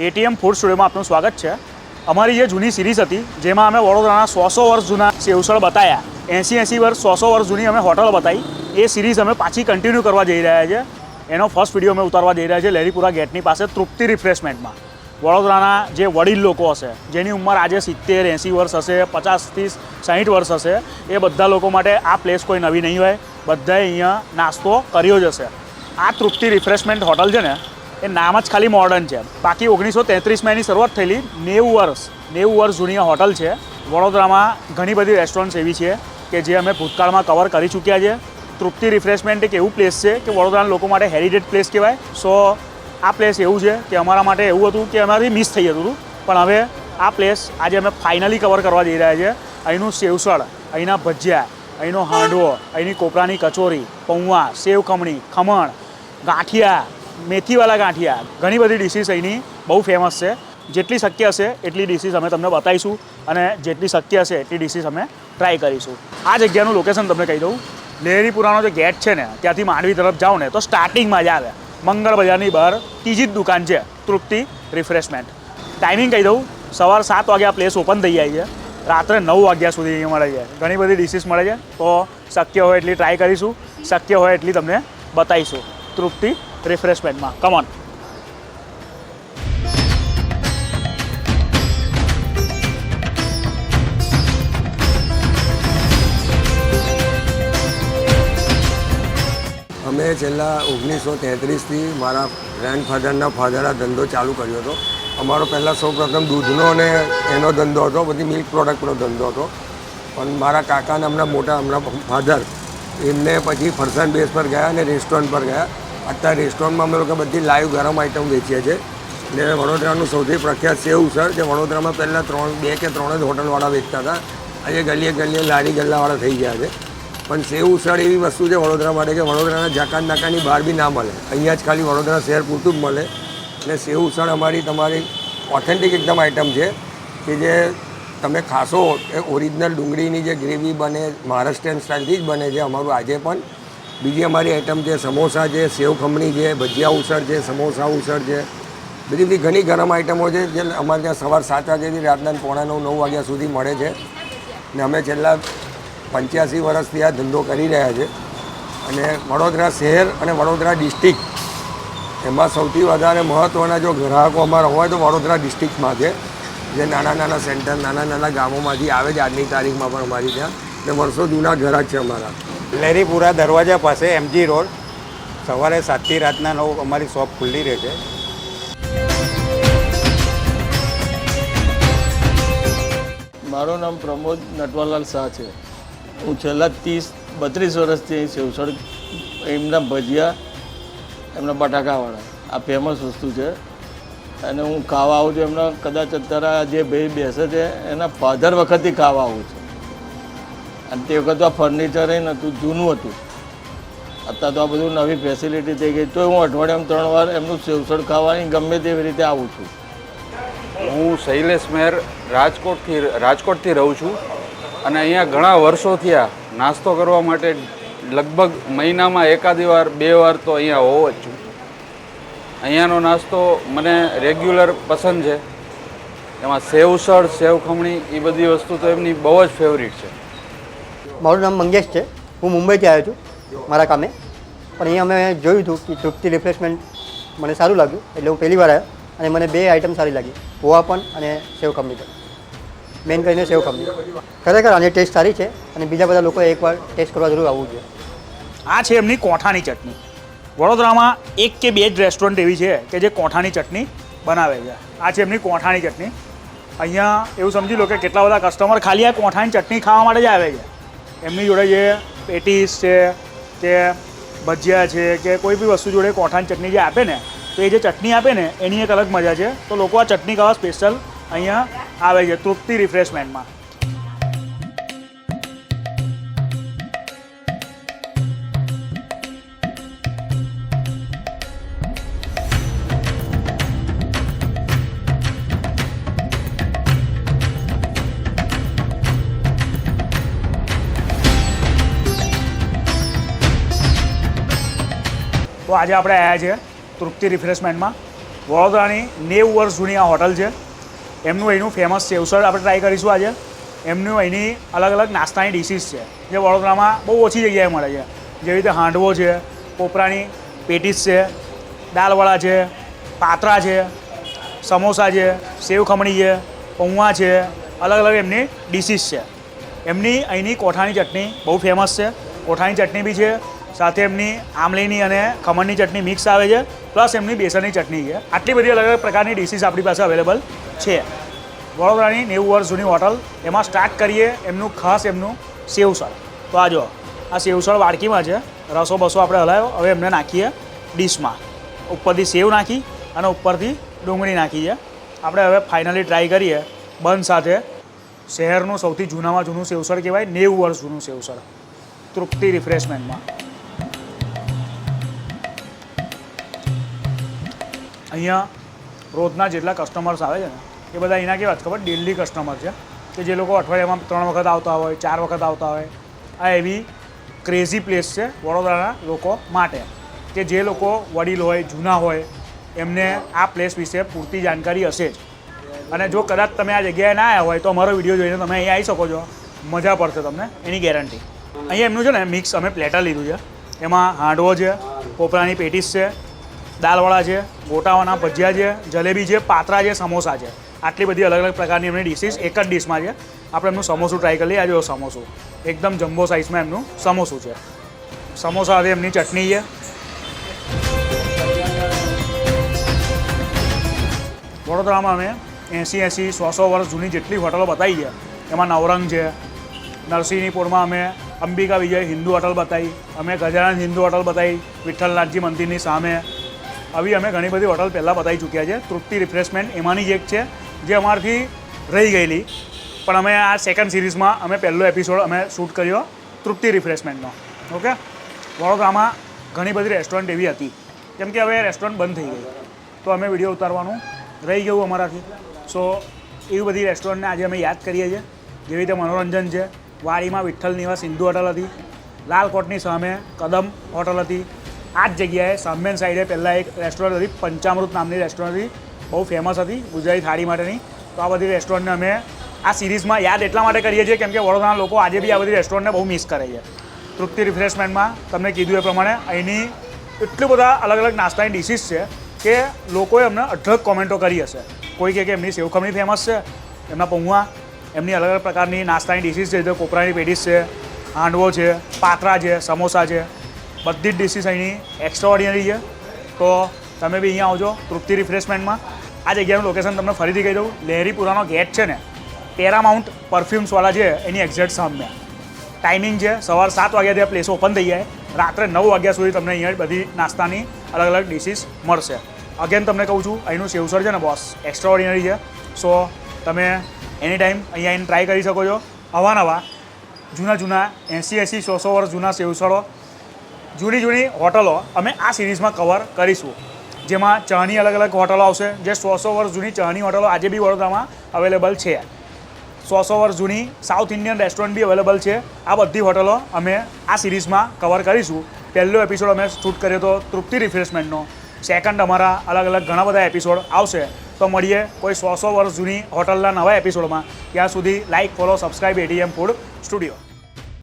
ATM food સ્ટુડિયોમાં આપનું સ્વાગત છે. અમારી જે જૂની સિરીઝ હતી, જેમાં અમે વડોદરાના સો સો વર્ષ જૂના સેવસળ બતાવ્યા એંસી એંસી વર્ષ, સો સો વર્ષ જૂની અમે હોટલ બતાવી, એ સિરીઝ અમે પાછી કન્ટિન્યુ કરવા જઈ રહ્યા છે એનો ફર્સ્ટ વીડિયો અમે ઉતારવા જઈ રહ્યા છે લેરીપુરા ગેટની પાસે તૃપ્તિ રિફ્રેશમેન્ટમાં. વડોદરાના જે વડીલ લોકો હશે, જેની ઉંમર આજે સિત્તેર, એંસી વર્ષ હશે પચાસથી સાહીઠ વર્ષ હશે, એ બધા લોકો માટે આ પ્લેસ કોઈ નવી નહીં હોય. બધાએ અહીંયા નાસ્તો કર્યો જ હશે. આ તૃપ્તિ રિફ્રેશમેન્ટ હોટલ છે ને એ નામ જ ખાલી મોડર્ન છે. બાકી ઓગણીસો તેત્રીસમાં એની શરૂઆત થયેલી નેવું વર્ષ. નેવું વર્ષ જૂની હોટલ છે. વડોદરામાં ઘણી બધી રેસ્ટોરન્ટ્સ એવી છે કે જે અમે ભૂતકાળમાં કવર કરી ચૂક્યા છે. તૃપ્તિ રિફ્રેશમેન્ટ એક એવું પ્લેસ છે કે વડોદરાના લોકો માટે હેરિટેજ પ્લેસ કહેવાય. સો આ પ્લેસ એવું છે કે અમારા માટે એવું હતું કે અમારાથી મિસ થઈ જતું હતું. પણ હવે આ પ્લેસ આજે અમે ફાઇનલી કવર કરવા જઈ રહ્યા છીએ અહીંનું સેવસળ અહીંના ભજીયા, અહીંનો હાંડવો, અહીંની કોપરાની કચોરી પૌવા સેવ ખમણી, ખમણ, ગાંઠિયા મેથીવાળા ગાંઠિયા, ઘણી બધી ડિશિસ અહીંની બહુ ફેમસ છે. જેટલી શક્ય હશે એટલી ડિશિસ અમે તમને બતાવીશું અને જેટલી શક્ય હશે એટલી ડિશિસ અમે ટ્રાય કરીશું. આ જગ્યાનું લોકેશન તમને કહી દઉં. લેહરીપુરાનો જે ગેટ છે ને, ત્યાંથી માંડવી તરફ જાઓ ને, તો સ્ટાર્ટિંગમાં જ આવે. મંગળ બજારની બહાર ત્રીજી જ દુકાન છે, તૃપ્તિ રિફ્રેશમેન્ટ ટાઈમિંગ કહી દઉં, સવાર સાત વાગ્યા પ્લેસ ઓપન થઈ જાય છે. રાત્રે નવ વાગ્યા સુધી અહીંયા મળે છે. ઘણી બધી ડિશિસ મળે છે. તો શક્ય હોય એટલી ટ્રાય કરીશું, શક્ય હોય એટલી તમને બતાવીશું. તૃપ્તિ રિફ્રેશમેન્ટમાં. કમોન અમે છેલ્લા ઓગણીસો તેત્રીસથી મારા ગ્રેન્ડફાધરના ફાધરના ધંધો ચાલુ કર્યો હતો. અમારો પહેલાં સૌપ્રથમ દૂધનો અને એનો ધંધો હતો, બધી મિલ્ક પ્રોડક્ટનો ધંધો હતો. પણ મારા કાકાના હમણાં મોટા હમણાં ફાધર એમને પછી ફરસાણ બેઝ પર ગયા અને રેસ્ટોરન્ટ પર ગયા. અત્યારે રેસ્ટોરન્ટમાં અમે લોકો બધી લાઈવ ગરમ આઈટમ વેચીએ છીએ. ને વડોદરાનું સૌથી પ્રખ્યાત સેવ સર જે વડોદરામાં પહેલાં ત્રણ, બે કે ત્રણ જ હોટલવાળા વેચતા હતા. આજે ગલીએ ગલીએ લારી ગલ્લાવાળા થઈ ગયા છે. પણ સેવ ઉસળ એવી વસ્તુ છે વડોદરા માટે કે વડોદરાના જાકાત નાકાની બહાર બી ના મળે. અહીંયા જ ખાલી વડોદરા શહેર પૂરતું જ મળે. અને સેવ ઉસળ અમારી તમારી ઓથેન્ટિક એકદમ આઈટમ છે કે જે તમે ખાશો એ ઓરિજિનલ ડુંગળીની જે ગ્રેવી બને, મહારાષ્ટ્રીયન સ્ટાઇલથી જ બને છે, અમારું આજે પણ બીજી અમારી આઈટમ છે, સમોસા છે, સેવ ખમણી છે, ભજીયા ઉસળ છે, સમોસા ઉસળ છે. બીજી બધી ઘણી ગરમ આઈટમો છે, જે અમારે ત્યાં સવાર સાત વાગ્યાથી રાતના પોણા નવ નવ વાગ્યા સુધી મળે છે. ને અમે છેલ્લા પંચ્યાસી વર્ષથી આ ધંધો કરી રહ્યા છે. અને વડોદરા શહેર અને વડોદરા ડિસ્ટ્રિક્ટ એમાં સૌથી વધારે મહત્ત્વના જો ગ્રાહકો અમારા હોય તો વડોદરા ડિસ્ટ્રિક્ટમાં છે. જે નાના નાના સેન્ટર નાના નાના ગામોમાંથી આવે છે. આજની તારીખમાં પણ અમારી ત્યાં. ને વર્ષો જૂના ગ્રાહક છે અમારા. લેરીપુરા દરવાજા પાસે એમજી રોડ. સવારે સાતથી રાતના નવ અમારી શોપ ખુલ્લી રહે છે. મારું નામ પ્રમોદ નટવાલાલ શાહ છે. હું છેલ્લા ત્રીસ, બત્રીસ વર્ષથી અહીં સેવસળ એમના ભજીયા, એમના બટાકાવાળા, આ ફેમસ વસ્તુ છે. અને હું ખાવા આવું છું એમના, કદાચ અત્યારે જે ભાઈ બેસે છે, એના ફાધર વખતથી ખાવા આવું છું. અને તે વખત આ ફર્નિચર એ નહોતું, જૂનું હતું. અત્યારે તો આ બધું નવી ફેસિલિટી થઈ ગઈ. તો હું અઠવાડિયામાં ત્રણ વાર એમનું સેવસળ ખાવાની ગમે તેવી રીતે આવું છું. હું શૈલેષ મેર રાજકોટથી રાજકોટથી રહું છું. અને અહીંયા ઘણા વર્ષો થયા નાસ્તો કરવા માટે લગભગ મહિનામાં એકાદી વાર, બે વાર તો અહીંયા હોવ જ છું. અહીંયાનો નાસ્તો મને રેગ્યુલર પસંદ છે. એમાં સેવસળ સેવ ખમણી એ બધી વસ્તુ તો એમની બહુ જ ફેવરિટ છે. મારું નામ મંગેશ છે. હું મુંબઈથી આવ્યો છું મારા કામે. પણ અહીંયા અમે જોયું હતું કે તૃપ્તિ રિફ્રેશમેન્ટ મને સારું લાગ્યું એટલે હું પહેલી વાર આવ્યો અને મને બે આઈટમ સારી લાગી. પોવા પણ અને સેવ ખમણી પણ. મેન કરીને સેવ ખમણી. ખરેખર આની ટેસ્ટ સારી છે અને બીજા બધા લોકોએ એકવાર ટેસ્ટ કરવા જરૂર આવવું જોઈએ. આ છે એમની કોઠાની ચટણી. વડોદરામાં એક કે બે જ રેસ્ટોરન્ટ એવી છે કે જે કોઠાની ચટણી બનાવે છે. આ છે એમની કોઠાની ચટણી. અહીંયા એવું સમજી લો કે કેટલા બધા કસ્ટમર ખાલી આ કોઠાની ચટણી ખાવા માટે જ આવે છે. એમની જોડે જે પેટીસ છે કે ભજીયા છે, કે કોઈ બી વસ્તુ જોડે કોઠાની ચટણી જે આપે ને, તો એ જે ચટણી આપે ને, એની એક અલગ મજા છે. તો લોકો આ ચટણી ખાવા સ્પેશિયલ અહીંયા આવે છે, તૃપ્તિ રિફ્રેશમેન્ટમાં તો આજે આપણે આવ્યા છીએ તૃપ્તિ રિફ્રેશમેન્ટમાં. વડોદરાની નેવું વર્ષ જૂની આ હોટલ છે. એમનું અહીંનું ફેમસ સેવસળ આપણે ટ્રાય કરીશું આજે. એમનું અહીંની અલગ અલગ નાસ્તાની ડિશિસ છે, જે વડોદરામાં બહુ ઓછી જગ્યાએ મળે છે. જેવી રીતે હાંડવો છે, કોપરાની પેટીસ છે, દાલવડા છે, પાત્રા છે, સમોસા છે, સેવ ખમણી છે પૌવા છે, અલગ અલગ એમની ડિશિસ છે. એમની અહીંની કોઠાની ચટણી બહુ ફેમસ છે. કોઠાની ચટણી બી છે સાથે એમની આમલીની અને ખમણની ચટણી મિક્સ આવે છે પ્લસ એમની બેસનની ચટણી છે. આટલી બધી અલગ અલગ પ્રકારની ડિશિસ આપણી પાસે અવેલેબલ છે. વડોદરાની નેવું વર્ષ જૂની હોટલ, એમાં સ્ટાર્ટ કરીએ એમનું ખાસ એમનું સેવસળ. તો આ જો આ સેવસળ વાડકીમાં છે. રસો બસો આપણે હલાવ્યો હવે એમને નાખીએ ડીશમાં. ઉપરથી સેવ નાખી અને ઉપરથી ડુંગળી નાખી છે. આપણે હવે ફાઇનલી ટ્રાય કરીએ બંધ સાથે. શહેરનું સૌથી જૂનામાં જૂનું સેવસળ કહેવાય, નેવું વર્ષ જૂનું સેવસળ. તૃપ્તિ રિફ્રેશમેન્ટમાં અહીંયા રોજના જેટલા કસ્ટમર્સ આવે છે ને, એ બધા એના કેવા ખબર? ડેલી કસ્ટમર છે. કે જે લોકો અઠવાડિયામાં ત્રણ વખત આવતા હોય, ચાર વખત આવતા હોય. આ એવી ક્રેઝી પ્લેસ છે વડોદરાના લોકો માટે. કે જે લોકો વડીલ હોય, જૂના હોય, એમને આ પ્લેસ વિશે પૂરતી જાણકારી હશે જ. અને જો કદાચ તમે આ જગ્યાએ ના આવ્યા હોય, તો અમારો વીડિયો જોઈને તમે અહીંયા આવી શકો છો. મજા પડશે તમને, એની ગેરંટી અહીંયા એમનું છે ને મિક્સ અમે પ્લેટર લીધું છે. એમાં હાંડવો છે, કોપરાની પેટીસ છે દાલવડા છે, ગોટાવાના ભજીયા છે, જલેબી છે, પાત્રા છે, સમોસા છે. આટલી બધી અલગ અલગ પ્રકારની એમની ડિશિસ એક જ ડિશમાં છે. આપણે એમનું સમોસું ટ્રાય કરી લઈએ. આજે સમોસું. એકદમ જમ્બો સાઇઝમાં એમનું સમોસું છે. સમોસા હવે એમની ચટણી છે. વડોદરામાં અમે એંસી એંસી, સો સો વર્ષ જૂની જેટલી હોટલો બતાવી છે. એમાં નવરંગ છે. નરસિંહનીપુરમાં અમે અંબિકા વિજય હિન્દુ હોટલ બતાવી. અમે ગજાનંદ હિન્દુ હોટલ બતાવી. વિઠ્ઠલનાથજી મંદિરની સામે આવી અમે ઘણી બધી હોટલ પહેલાં બતાવી ચૂક્યા છે. તૃપ્તિ રિફ્રેશમેન્ટ એમાંની જ એક છે, જે અમારથી રહી ગયેલી. પણ અમે આ સેકન્ડ સિરીઝમાં અમે પહેલો એપિસોડ અમે શૂટ કર્યો તૃપ્તિ રિફ્રેશમેન્ટનો. ઓકે વડોદરામાં ઘણી બધી રેસ્ટોરન્ટ એવી હતી. કેમ કે હવે રેસ્ટોરન્ટ બંધ થઈ ગઈ. તો અમે વીડિયો ઉતારવાનું રહી ગયું અમારાથી. સો એવી બધી રેસ્ટોરન્ટને આજે અમે યાદ કરીએ છીએ. જેવી રીતે મનોરંજન છે. વાડીમાં વિઠ્ઠલ નિવાસ હિન્દુ હોટલ હતી. લાલકોટની સામે કદમ હોટલ હતી. આ જ જગ્યાએ સામેન સાઈડે પહેલાં એક રેસ્ટોરન્ટ હતી, પંચામૃત નામની રેસ્ટોરન્ટ હતી. બહુ ફેમસ હતી, ગુજરાતી થાળી માટેની. તો આ બધી રેસ્ટોરન્ટને અમે આ સિરીઝમાં યાદ એટલા માટે કરીએ છીએ, કેમ કે વડોદરાના લોકો આજે બી આ બધી રેસ્ટોરન્ટને બહુ મિસ કરે છે. તૃપ્તિ રિફ્રેશમેન્ટમાં તમને કીધું એ પ્રમાણે અહીંની એટલું બધા અલગ અલગ નાસ્તાની ડિશિસ છે કે લોકોએ અમને અઢળક કોમેન્ટો કરી હશે. કોઈ કે એમની સેવખમણી ફેમસ છે, એમના પૌવા એમની અલગ અલગ પ્રકારની નાસ્તાની ડિશિસ છે, જે કોપરાની પેટીસ છે, હાંડવો છે, પાત્રા છે, સમોસા છે. બધી જ ડિશિસ અહીંની એક્સ્ટ્રા ઓર્ડિનરી છે. તો તમે બી અહીંયા આવજો તૃપ્તિ રિફ્રેશમેન્ટમાં આ જગ્યાનું લોકેશન તમને ફરીથી કહી દઉં. લહેરીપુરાનો ગેટ છે ને પેરામાઉન્ટ પરફ્યુમ્સવાળા છે, એની એક્ઝેક્ટ સામે. ટાઈમિંગ છે, સવાર સાત વાગ્યા ત્યાં પ્લેસ ઓપન થઈ જાય. રાત્રે નવ વાગ્યા સુધી તમને અહીંયા બધી નાસ્તાની અલગ અલગ ડિશિસ મળશે. અગેન તમને કહું છું, અહીંનું સેવસર છે ને બોસ એક્સ્ટ્રા ઓર્ડિનરી છે. સો તમે એની ટાઈમ અહીંયા આવીને ટ્રાય કરી શકો છો. અવાનવા જૂના જૂના એંસી એંસી સો સો વર્ષ જૂના સેવસળો જૂની જૂની હોટલો અમે આ સિરીઝમાં કવર કરીશું. જેમાં ચાની અલગ અલગ હોટલો આવશે. જે સો સો વર્ષ જૂની ચાની હોટલો આજે બી વડોદરામાં અવેલેબલ છે. સો સો વર્ષ જૂની સાઉથ ઇન્ડિયન રેસ્ટોરન્ટ બી અવેલેબલ છે. આ બધી હોટલો અમે આ સિરીઝમાં કવર કરીશું. પહેલો એપિસોડ અમે શૂટ કર્યો તો તૃપ્તિ રિફ્રેશમેન્ટનો સેકન્ડ અમારા અલગ અલગ ઘણા બધા એપિસોડ આવશે. તો મળીએ કોઈ સો સો વર્ષ જૂની હોટલના નવા એપિસોડમાં ત્યાં સુધી like follow subscribe ATM food studio